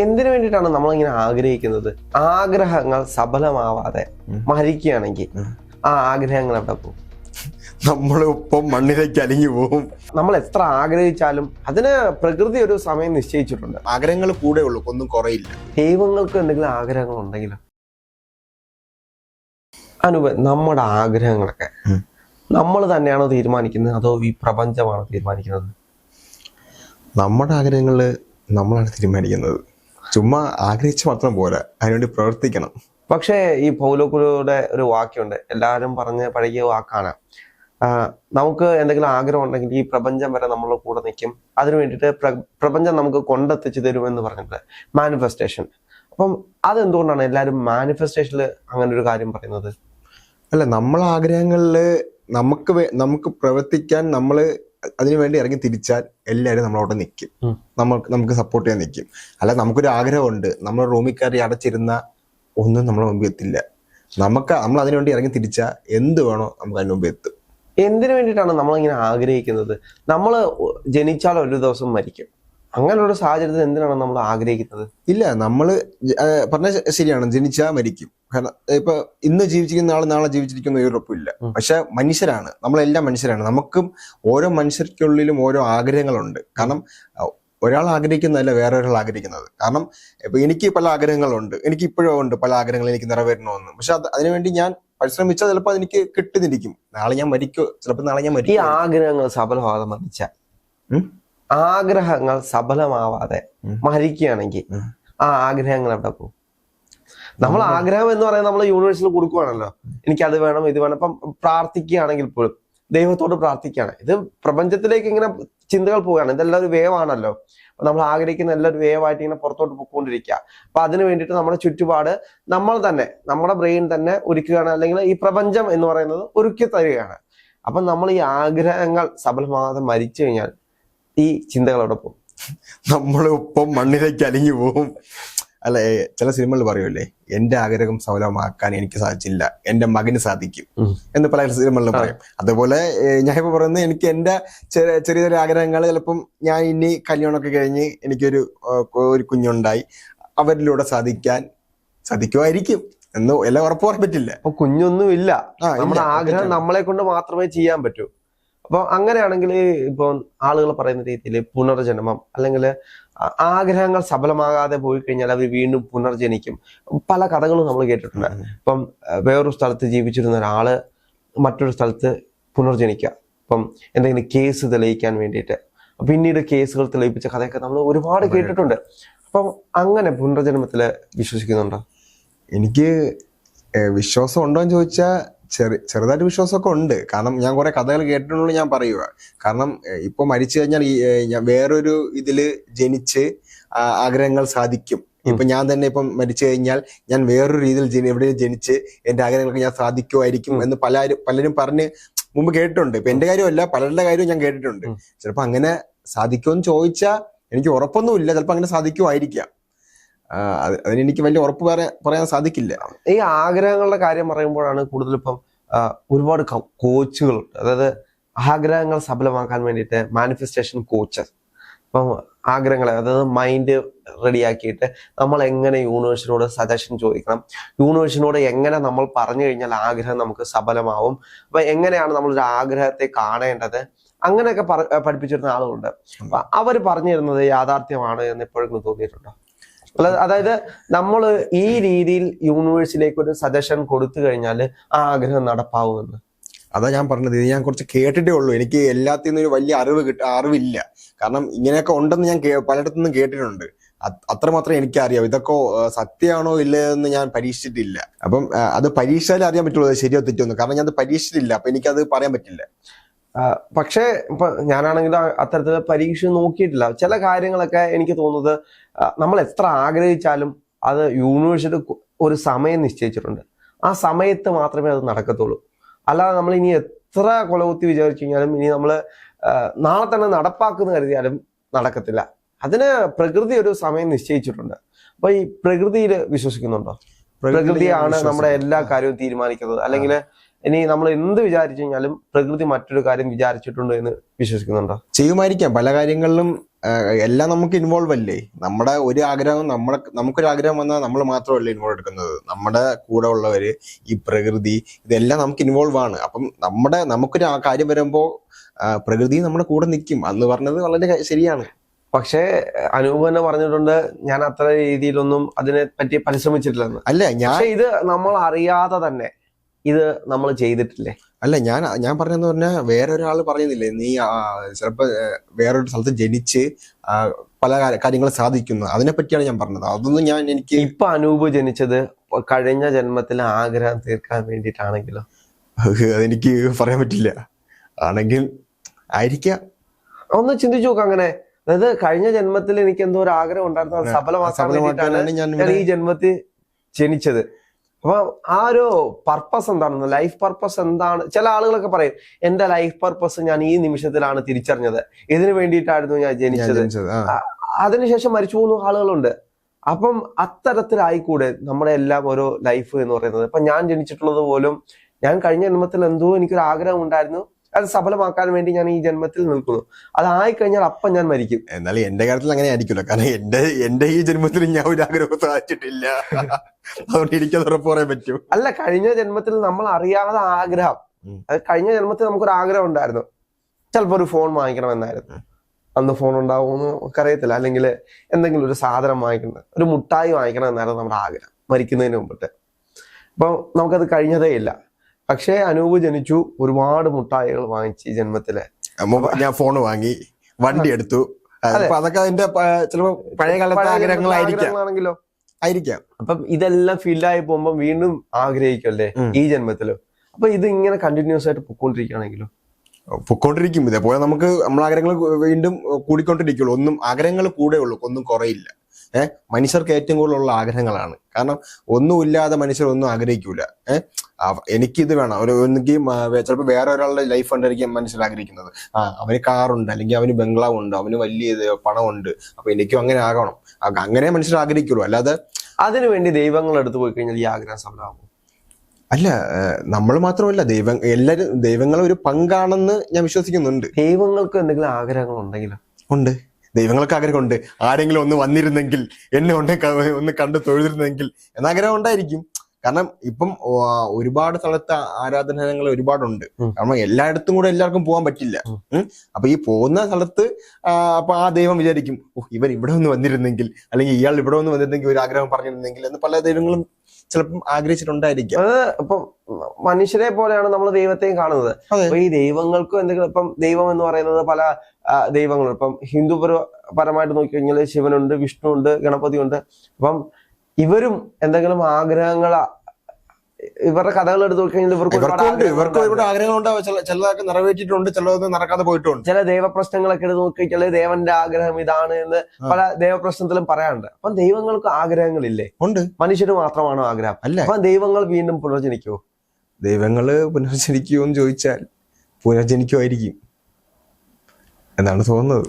എന്തിനു വേണ്ടിയിട്ടാണ് നമ്മളിങ്ങനെ ആഗ്രഹിക്കുന്നത്? ആഗ്രഹങ്ങൾ സഫലമാവാതെ മരിക്കുകയാണെങ്കിൽ ആ ആഗ്രഹങ്ങൾ എവിടെ പോകും? നമ്മൾ ഒപ്പം മണ്ണിലേക്ക് അലിഞ്ഞു പോകും. നമ്മൾ എത്ര ആഗ്രഹിച്ചാലും അതിന് പ്രകൃതി ഒരു സമയം നിശ്ചയിച്ചിട്ടുണ്ട്. ആഗ്രഹങ്ങൾ കൂടെ ഉള്ളൂ ഒന്നും കുറയില്ല. ദൈവങ്ങൾക്ക് എന്തെങ്കിലും ആഗ്രഹങ്ങൾ ഉണ്ടെങ്കിലും? അനുപ നമ്മുടെ ആഗ്രഹങ്ങളൊക്കെ നമ്മൾ തന്നെയാണോ തീരുമാനിക്കുന്നത്? അതോ ഈ പ്രപഞ്ചമാണോ തീരുമാനിക്കുന്നത്? നമ്മുടെ ആഗ്രഹങ്ങൾ നമ്മളാണ് തീരുമാനിക്കുന്നത്. ചുമ്മാ ആഗ്രഹിച്ച് മാത്രം പോരാ. അതിനുവേണ്ടി പ്രവർത്തിക്കണം. പക്ഷേ ഈ പൗലോക്കുലയുടെ ഒരു വാക്യമുണ്ട്. എല്ലാവരും പറഞ്ഞ് പഴകിയ വാക്കാണ്. നമുക്ക് എന്തെങ്കിലും ആഗ്രഹം ഉണ്ടെങ്കിൽ ഈ പ്രപഞ്ചം വരെ നമ്മൾ കൂടെ നിൽക്കും. അതിനു വേണ്ടിയിട്ട് പ്ര- പ്രപഞ്ചം നമുക്ക് കൊണ്ടെത്തിച്ചു തരുമെന്ന് പറഞ്ഞിട്ട് മാനിഫെസ്റ്റേഷൻ അപ്പം അതെന്തുകൊണ്ടാണ് എല്ലാവരും മാനിഫെസ്റ്റേഷനിൽ അങ്ങനെ ഒരു കാര്യം പറയുന്നത്? അല്ല നമ്മളെ ആഗ്രഹങ്ങളിൽ നമുക്ക് നമുക്ക് പ്രവർത്തിക്കാൻ നമ്മൾ അതിനു വേണ്ടി ഇറങ്ങി തിരിച്ചാൽ എല്ലാവരും നമ്മളവിടെ നിൽക്കും നമ്മൾ നമുക്ക് നമുക്ക് സപ്പോർട്ട് ചെയ്യാൻ നിൽക്കും അല്ല നമുക്കൊരു ആഗ്രഹമുണ്ട്. നമ്മൾ റൂമിൽ കയറി അടച്ചിരുന്ന ഒന്നും നമ്മളെ മുമ്പിൽ എത്തില്ല. നമുക്ക് നമ്മൾ അതിനു വേണ്ടി ഇറങ്ങി തിരിച്ചാൽ എന്ത് വേണോ നമുക്ക് അതിന് മുമ്പ് എത്തും. എന്തിനു വേണ്ടിയിട്ടാണ് നമ്മളിങ്ങനെ ആഗ്രഹിക്കുന്നത്? നമ്മൾ ജനിച്ചാൽ ഒരു ദിവസം മരിക്കും. അങ്ങനെയുള്ള സാഹചര്യത്തിൽ എന്തിനാണ് നമ്മൾ ആഗ്രഹിക്കുന്നത്? ഇല്ല നമ്മൾ പറഞ്ഞ ശരിയാണ്. ജനിച്ചാൽ മരിക്കും. കാരണം ഇപ്പൊ ഇന്ന് ജീവിച്ചിരിക്കുന്ന ആൾ നാളെ ജീവിച്ചിരിക്കുന്ന ഒരു ഉറപ്പില്ല പക്ഷെ മനുഷ്യരാണ്. നമ്മളെല്ലാം മനുഷ്യരാണ്. നമുക്കും ഓരോ മനുഷ്യർക്കുള്ളിലും ഓരോ ആഗ്രഹങ്ങളുണ്ട്. കാരണം ഒരാൾ ആഗ്രഹിക്കുന്നതല്ല വേറെ ഒരാൾ ആഗ്രഹിക്കുന്നത്. കാരണം ഇപ്പൊ എനിക്ക് പല ആഗ്രഹങ്ങളുണ്ട്. എനിക്ക് ഇപ്പോഴും ഉണ്ട് പല ആഗ്രഹങ്ങൾ എനിക്ക് നിറവേറണമെന്ന്. പക്ഷെ അത് അതിനുവേണ്ടി ഞാൻ പരിശ്രമിച്ചാൽ ചിലപ്പോൾ അതെനിക്ക് കിട്ടുന്നിരിക്കും. നാളെ ഞാൻ മരിക്കോ? ചിലപ്പോൾ നാളെ ഞാൻ ഈ മരിക്കും? ആഗ്രഹങ്ങൾ സഫലമാകാതെ മരിച്ചാൽ? ആഗ്രഹങ്ങൾ സഫലമാവാതെ. മരിക്കുകയാണെങ്കിൽ ആ ആഗ്രഹങ്ങൾ എവിടെ പോകും? നമ്മൾ ആഗ്രഹം എന്ന് പറയുന്നത് നമ്മൾ യൂണിവേഴ്സിൽ കൊടുക്കുവാണല്ലോ. എനിക്ക് അത് വേണം ഇത് വേണം. ഇപ്പം പ്രാർത്ഥിക്കുകയാണെങ്കിൽ പോലും ദൈവത്തോട് പ്രാർത്ഥിക്കുകയാണ്. ഇത് പ്രപഞ്ചത്തിലേക്ക് ഇങ്ങനെ ചിന്തകൾ പോവുകയാണ്. ഇതെല്ലാം ഒരു വേവാണല്ലോ. ആണല്ലോ നമ്മൾ ആഗ്രഹിക്കുന്ന എല്ലാം ഒരു വേവായിട്ട് ഇങ്ങനെ പുറത്തോട്ട് പൊക്കോണ്ടിരിക്കുക. അപ്പൊ അതിന് വേണ്ടിയിട്ട് നമ്മുടെ ചുറ്റുപാട് നമ്മൾ തന്നെ നമ്മുടെ ബ്രെയിൻ തന്നെ ഒരുക്കുകയാണ്. അല്ലെങ്കിൽ ഈ പ്രപഞ്ചം എന്ന് പറയുന്നത് ഒരുക്കി തരികയാണ്. അപ്പൊ നമ്മൾ ഈ ആഗ്രഹങ്ങൾ സഫലമാകാതെ മരിച്ചു കഴിഞ്ഞാൽ ഈ ചിന്തകൾ അവിടെ പോകും. നമ്മൾ ഒപ്പം മണ്ണിലേക്ക് അലിഞ്ഞു പോകും. അല്ല? ചില സിനിമകളിൽ പറയുമല്ലേ എന്റെ ആഗ്രഹം സഫലമാക്കാൻ എനിക്ക് സാധിച്ചില്ല. എന്റെ മകന് സാധിക്കും. എന്ന് പല സിനിമകളിലും പറയും. അതുപോലെ ഞാൻ ഇപ്പൊ പറയുന്നത് എനിക്ക് എന്റെ ചെറിയ ചെറിയ ചെറിയ ആഗ്രഹങ്ങൾ ചിലപ്പം ഞാൻ ഇനി കല്യാണമൊക്കെ കഴിഞ്ഞ് എനിക്കൊരു ഒരു കുഞ്ഞുണ്ടായി അവരിലൂടെ സാധിക്കാൻ സാധിക്കുമായിരിക്കും എന്ന് എല്ലാം ഉറപ്പ് പറയാൻ പറ്റില്ല. കുഞ്ഞൊന്നും ഇല്ല. നമ്മുടെ ആഗ്രഹം. നമ്മളെ കൊണ്ട് മാത്രമേ ചെയ്യാൻ പറ്റൂ. അപ്പൊ അങ്ങനെയാണെങ്കിൽ ഇപ്പൊ ആളുകൾ പറയുന്ന രീതിയിൽ പുനർജന്മം അല്ലെങ്കിൽ ആഗ്രഹങ്ങൾ സഫലമാകാതെ പോയി കഴിഞ്ഞാൽ അവർ വീണ്ടും പുനർജനിക്കും. പല കഥകളും നമ്മൾ കേട്ടിട്ടുണ്ട്. ഇപ്പം വേറൊരു സ്ഥലത്ത് ജീവിച്ചിരുന്ന ഒരാൾ മറ്റൊരു സ്ഥലത്ത് പുനർജനിക്കുക. ഇപ്പം എന്തെങ്കിലും കേസ് തെളിയിക്കാൻ വേണ്ടിയിട്ട്. പിന്നീട് കേസുകൾ തെളിയിപ്പിച്ച കഥയൊക്കെ നമ്മൾ ഒരുപാട് കേട്ടിട്ടുണ്ട്. അപ്പം അങ്ങനെ പുനർജന്മത്തിൽ വിശ്വസിക്കുന്നുണ്ടോ? എനിക്ക് വിശ്വാസം ഉണ്ടോ എന്ന് ചോദിച്ചാൽ ചെറു ചെറുതായിട്ട് വിശ്വാസമൊക്കെ ഉണ്ട്. കാരണം ഞാൻ കുറെ കഥകൾ കേട്ടിട്ടുള്ളൂ ഞാൻ പറയുക കാരണം ഇപ്പൊ മരിച്ചു കഴിഞ്ഞാൽ ഈ ഞാൻ വേറൊരു ഇതിൽ ജനിച്ച് ആഗ്രഹങ്ങൾ സാധിക്കും. ഇപ്പൊ ഞാൻ തന്നെ ഇപ്പം മരിച്ചു കഴിഞ്ഞാൽ ഞാൻ വേറൊരു രീതിയിൽ ജനി എവിടെ ജനിച്ച് എന്റെ ആഗ്രഹങ്ങൾക്ക് ഞാൻ സാധിക്കുമായിരിക്കും എന്ന് പലരും പലരും പറഞ്ഞ് മുമ്പ് കേട്ടിട്ടുണ്ട്. ഇപ്പൊ എന്റെ കാര്യമല്ല പലരുടെ കാര്യവും ഞാൻ കേട്ടിട്ടുണ്ട്. ചിലപ്പോ അങ്ങനെ സാധിക്കുമെന്ന് ചോദിച്ചാൽ എനിക്ക് ഉറപ്പൊന്നുമില്ല. ചിലപ്പോ അങ്ങനെ സാധിക്കുമായിരിക്കാം. ആ, അത് അതിന് എനിക്ക് വലിയ ഉറപ്പ് പറയാൻ പറയാൻ സാധിക്കില്ല. ഈ ആഗ്രഹങ്ങളുടെ കാര്യം പറയുമ്പോഴാണ് കൂടുതൽ ഇപ്പം ഒരുപാട് കോച്ചുകളുണ്ട്. അതായത് ആഗ്രഹങ്ങൾ സഫലമാക്കാൻ വേണ്ടിയിട്ട് മാനിഫെസ്റ്റേഷൻ കോച്ചസ് ഇപ്പം ആഗ്രഹങ്ങളെ അതായത് മൈൻഡ് റെഡിയാക്കിയിട്ട് നമ്മൾ എങ്ങനെ യൂണിവേഴ്സിനോട് സജഷൻ ചോദിക്കണം? യൂണിവേഴ്സിനോട് എങ്ങനെ നമ്മൾ പറഞ്ഞു കഴിഞ്ഞാൽ ആഗ്രഹം നമുക്ക് സഫലമാവും? അപ്പൊ എങ്ങനെയാണ് നമ്മളൊരു ആഗ്രഹത്തെ കാണേണ്ടത്? അങ്ങനെയൊക്കെ പഠിപ്പിച്ചിരുന്ന ആളുകളുണ്ട്. അപ്പൊ അവർ പറഞ്ഞു തരുന്നത് യാഥാർത്ഥ്യമാണ് എന്ന് എപ്പോഴെങ്കിലും തോന്നിയിട്ടുണ്ടോ? അതായത് നമ്മൾ ഈ രീതിയിൽ യൂണിവേഴ്സിലേക്ക് ഒരു സജഷൻ കൊടുത്തു കഴിഞ്ഞാൽ ആ ആഗ്രഹം നടപ്പാവുമെന്ന്. അതാ ഞാൻ പറഞ്ഞത്. ഞാൻ കുറച്ച് കേട്ടിട്ടേ ഉള്ളൂ. എനിക്ക് എല്ലാത്തിൽ നിന്നും ഒരു വലിയ അറിവ് കിട്ട അറിവില്ല. കാരണം ഇങ്ങനെയൊക്കെ ഉണ്ടെന്ന് ഞാൻ പലയിടത്തു പലയിടത്തുനിന്നും കേട്ടിട്ടുണ്ട്. അത് അത്രമാത്രം എനിക്കറിയാം. ഇതൊക്കെ സത്യമാണോ ഇല്ലയെന്ന് ഞാൻ പരീക്ഷിച്ചിട്ടില്ല. അപ്പം അത് പരീക്ഷയിൽ അറിയാൻ പറ്റുള്ളൂ. ശരിയോ തെറ്റോ എന്ന് കാരണം ഞാൻ അത് പരീക്ഷിച്ചിട്ടില്ല. അപ്പൊ എനിക്കത് പറയാൻ പറ്റില്ല. പക്ഷേ ഇപ്പൊ ഞാനാണെങ്കിൽ അത്തരത്തിൽ പരീക്ഷ നോക്കിയിട്ടില്ല. ചില കാര്യങ്ങളൊക്കെ എനിക്ക് തോന്നുന്നത് നമ്മൾ എത്ര ആഗ്രഹിച്ചാലും അത് യൂണിവേഴ്സിറ്റി ഒരു സമയം നിശ്ചയിച്ചിട്ടുണ്ട്. ആ സമയത്ത് മാത്രമേ അത് നടക്കത്തുള്ളൂ. അല്ലാതെ നമ്മൾ ഇനി എത്ര കൊലകുത്തി വിചാരിച്ചു കഴിഞ്ഞാലും ഇനി നമ്മൾ നാളെ തന്നെ നടപ്പാക്കുന്ന കരുതിയാലും നടക്കത്തില്ല. അതിന് പ്രകൃതി ഒരു സമയം നിശ്ചയിച്ചിട്ടുണ്ട്. അപ്പൊ ഈ പ്രകൃതിയിൽ വിശ്വസിക്കുന്നുണ്ടോ? പ്രകൃതിയാണ് നമ്മുടെ എല്ലാ കാര്യവും തീരുമാനിക്കുന്നത്. അല്ലെങ്കിൽ ഇനി നമ്മൾ എന്ത് വിചാരിച്ചു കഴിഞ്ഞാലും പ്രകൃതി മറ്റൊരു കാര്യം വിചാരിച്ചിട്ടുണ്ട് എന്ന് വിശ്വസിക്കുന്നുണ്ടോ? ചെയ്യുമായിരിക്കാം. പല കാര്യങ്ങളിലും എല്ലാം നമുക്ക് ഇൻവോൾവ് അല്ലേ? നമ്മുടെ ഒരു ആഗ്രഹം നമ്മുടെ നമുക്കൊരു ആഗ്രഹം വന്നാൽ നമ്മൾ മാത്രമല്ല ഇൻവോൾവ് എടുക്കുന്നത്. നമ്മുടെ കൂടെ ഉള്ളവര് ഈ പ്രകൃതി ഇതെല്ലാം നമുക്ക് ഇൻവോൾവ് ആണ്. അപ്പം നമ്മുടെ നമുക്കൊരു ആ കാര്യം വരുമ്പോൾ പ്രകൃതി നമ്മുടെ കൂടെ നിൽക്കും. അന്ന് പറഞ്ഞത് വളരെ ശരിയാണ്. പക്ഷേ അനൂപ് തന്നെ പറഞ്ഞിട്ടുണ്ട് ഞാൻ അത്ര രീതിയിലൊന്നും അതിനെ പറ്റി പരിശ്രമിച്ചിട്ടില്ലെന്ന്. അല്ല ഞാൻ ഇത് നമ്മൾ അറിയാതെ തന്നെ ഇത് നമ്മൾ ചെയ്തിട്ടില്ലേ? അല്ല ഞാൻ ഞാൻ പറഞ്ഞെന്ന് പറഞ്ഞാൽ വേറെ ഒരാൾ പറയുന്നില്ലേ നീ ചിലപ്പോൾ വേറൊരു സ്ഥലത്ത് ജനിച്ച് പല കാര്യങ്ങൾ സാധിക്കുന്നു. അതിനെ പറ്റിയാണ് ഞാൻ പറഞ്ഞത്. അതൊന്നും ഞാൻ എനിക്ക് ഇപ്പൊ അനൂപ് ജനിച്ചത് കഴിഞ്ഞ ജന്മത്തിൽ ആഗ്രഹം തീർക്കാൻ വേണ്ടിയിട്ടാണെങ്കിലോ? അതെനിക്ക് പറയാൻ പറ്റില്ല. ആണെങ്കിൽ ആയിരിക്കാം. ഒന്ന് ചിന്തിച്ചു നോക്കാം അങ്ങനെ. അതായത് കഴിഞ്ഞ ജന്മത്തിൽ എനിക്ക് എന്തോ ഒരു ആഗ്രഹം ഉണ്ടായിരുന്നു. സഫലമാക്കാൻ വേണ്ടിയിട്ടാണ് ഞാൻ ഈ ജന്മത്തിൽ ജനിച്ചത്. അപ്പൊ ആ ഒരു പർപ്പസ് എന്താണെന്ന് ലൈഫ് പർപ്പസ് എന്താണ്? ചില ആളുകളൊക്കെ പറയും എന്റെ ലൈഫ് പർപ്പസ് ഞാൻ ഈ നിമിഷത്തിലാണ് തിരിച്ചറിഞ്ഞത്. ഇതിനു വേണ്ടിയിട്ടായിരുന്നു ഞാൻ ജനിച്ചത്. അതിനുശേഷം മരിച്ചു പോകുന്ന ആളുകളുണ്ട്. അപ്പം അത്തരത്തിലായിക്കൂടെ നമ്മുടെ എല്ലാം ഓരോ ലൈഫ് എന്ന് പറയുന്നത്. ഇപ്പൊ ഞാൻ ജനിച്ചിട്ടുള്ളത് പോലും ഞാൻ കഴിഞ്ഞ ജന്മത്തിൽ എന്തോ എനിക്കൊരു ആഗ്രഹം ഉണ്ടായിരുന്നു. അത് സഫലമാക്കാൻ വേണ്ടി ഞാൻ ഈ ജന്മത്തിൽ നിൽക്കുന്നു. അതായി കഴിഞ്ഞാൽ അപ്പം ഞാൻ മരിക്കും. എന്നാലും എന്റെ കാര്യത്തിൽ അങ്ങനെ ആയിരിക്കില്ല. കാരണം എന്റെ എന്റെ ഈ ജന്മത്തിൽ ഞാൻ ഒരു ആഗ്രഹം സാധിച്ചിട്ടില്ല അതുകൊണ്ട് എനിക്കത് ഉറപ്പ് പറയാൻ പറ്റും. അല്ല കഴിഞ്ഞ ജന്മത്തിൽ നമ്മൾ അറിയാതെ ആഗ്രഹം. അത് കഴിഞ്ഞ ജന്മത്തിൽ നമുക്കൊരു ആഗ്രഹം ഉണ്ടായിരുന്നു. ചിലപ്പോൾ ഒരു ഫോൺ വാങ്ങിക്കണമെന്നായിരുന്നു. അന്ന് ഫോൺ ഉണ്ടാവുമെന്ന് നമുക്കറിയത്തില്ല അല്ലെങ്കിൽ എന്തെങ്കിലും ഒരു സാധനം വാങ്ങിക്കണം. ഒരു മുട്ടായി വാങ്ങിക്കണം എന്നായിരുന്നു നമ്മുടെ ആഗ്രഹം. മരിക്കുന്നതിന് മുമ്പിട്ട് അപ്പൊ നമുക്കത് കഴിഞ്ഞതേ ഇല്ല. പക്ഷേ അനൂപ് ജനിച്ചു ഒരുപാട് മുട്ടായികൾ വാങ്ങിച്ച് ഈ ജന്മത്തിൽ. ഞാൻ ഫോൺ വാങ്ങി വണ്ടി എടുത്തു. അതൊക്കെ അതിന്റെ ചിലപ്പോ പഴയ കാലത്തെ ആഗ്രഹങ്ങളായിരിക്കാം. ആയിരിക്കാം. അപ്പം ഇതെല്ലാം ഫില്ലായി പോകുമ്പോൾ വീണ്ടും ആഗ്രഹിക്കല്ലേ. ഈ ജന്മത്തിലോ? അപ്പൊ ഇത് ഇങ്ങനെ കണ്ടിന്യൂസ് ആയിട്ട് പൊക്കോണ്ടിരിക്കുകയാണെങ്കിലോ? പൊക്കോണ്ടിരിക്കും. ഇതേപോലെ നമുക്ക് നമ്മളാഗ്രഹങ്ങൾ വീണ്ടും കൂടിക്കൊണ്ടിരിക്കുള്ളൂ ഒന്നും ആഗ്രഹങ്ങൾ കൂടെ ഉള്ളൂ ഒന്നും കുറയില്ല. ഏഹ് മനുഷ്യർക്ക് ഏറ്റവും കൂടുതലുള്ള ആഗ്രഹങ്ങളാണ്. കാരണം ഒന്നുമില്ലാതെ മനുഷ്യർ ഒന്നും ആഗ്രഹിക്കൂല. ഏഹ് എനിക്കിത് വേണം. ഒരു ഒന്നുകിൽ ചിലപ്പോൾ വേറെ ഒരാളുടെ ലൈഫ് ഉണ്ടായിരിക്കും മനുഷ്യർ ആഗ്രഹിക്കുന്നത്. ആ അവന് കാറുണ്ട് അല്ലെങ്കിൽ അവന് ബംഗ്ലാവ് ഉണ്ട് അവന് വലിയ പണം പണമുണ്ട് അപ്പൊ എനിക്കും അങ്ങനെ ആകണം. അങ്ങനെ മനുഷ്യർ ആഗ്രഹിക്കുള്ളൂ. അല്ലാതെ അതിനുവേണ്ടി ദൈവങ്ങൾ എടുത്തു പോയി കഴിഞ്ഞാൽ ഈ ആഗ്രഹം സഫലമാകും അല്ല നമ്മൾ മാത്രമല്ല. ദൈവം എല്ലാരും ദൈവങ്ങളെ ഒരു പങ്കാണെന്ന് ഞാൻ വിശ്വസിക്കുന്നുണ്ട്. ദൈവങ്ങൾക്ക് എന്തെങ്കിലും ആഗ്രഹങ്ങൾ ഉണ്ടെങ്കിലോ? ഉണ്ട്. ദൈവങ്ങൾക്ക് ആഗ്രഹമുണ്ട്. ആരെങ്കിലും ഒന്ന് വന്നിരുന്നെങ്കിൽ എന്നെ ഒന്ന് ഒന്ന് കണ്ട് തൊഴുതിരുന്നെങ്കിൽ എന്ന ആഗ്രഹം ഉണ്ടായിരിക്കും. കാരണം ഇപ്പം ഒരുപാട് സ്ഥലത്ത് ആരാധനാലയങ്ങൾ ഒരുപാടുണ്ട്. കാരണം എല്ലായിടത്തും കൂടെ എല്ലാവർക്കും പോകാൻ പറ്റില്ല. അപ്പൊ ഈ പോകുന്ന സ്ഥലത്ത് അപ്പൊ ആ ദൈവം വിചാരിക്കും ഓ ഇവൻ ഇവിടെ ഒന്ന് വന്നിരുന്നെങ്കിൽ അല്ലെങ്കിൽ ഇയാൾ ഇവിടെ ഒന്ന് വന്നിരുന്നെങ്കിൽ ഒരു ആഗ്രഹം പറഞ്ഞിരുന്നെങ്കിൽ എന്ന് പല ദൈവങ്ങളും ചിലപ്പം ആഗ്രഹിച്ചിട്ടുണ്ടായിരിക്കും. അത് ഇപ്പം മനുഷ്യരെ പോലെയാണ് നമ്മൾ ദൈവത്തെയും കാണുന്നത്. അപ്പൊ ഈ ദൈവങ്ങൾക്കും എന്തെങ്കിലും ഇപ്പം ദൈവം എന്ന് പറയുന്നത് പല ദൈവങ്ങളുണ്ട് ഇപ്പം ഹിന്ദു പര- പരമായിട്ട് നോക്കിക്കഴിഞ്ഞാൽ ശിവനുണ്ട് വിഷ്ണു ഉണ്ട് ഗണപതി ഉണ്ട് അപ്പം ഇവരും എന്തെങ്കിലും ആഗ്രഹങ്ങൾ ഇവരുടെ കഥകൾ എടുത്ത് നോക്കിക്കഴിഞ്ഞാൽ ഇവർക്ക് ഇവർക്കും ചിലതൊക്കെ നിറവേറ്റിയിട്ടുണ്ട് ചിലതൊന്നും നടക്കാതെ പോയിട്ടുണ്ട്. ചില ദൈവപ്രശ്നങ്ങളൊക്കെ എടുത്ത് നോക്കിക്കഴിഞ്ഞാൽ ദേവന്റെ ആഗ്രഹം ഇതാണ് എന്ന് പല ദൈവപ്രശ്നത്തിലും പറയാറുണ്ട്. അപ്പം ദൈവങ്ങൾക്ക് ആഗ്രഹങ്ങളില്ലേ? ഉണ്ട്. മനുഷ്യന് മാത്രമാണോ ആഗ്രഹം? അല്ല? അപ്പൊ ദൈവങ്ങൾ വീണ്ടും പുനർജനിക്കുമോ ദൈവങ്ങൾ പുനർജനിക്കുമോ എന്ന് ചോദിച്ചാൽ പുനർജനിക്കുമായിരിക്കും. എന്നാണ് തോന്നുന്നത്.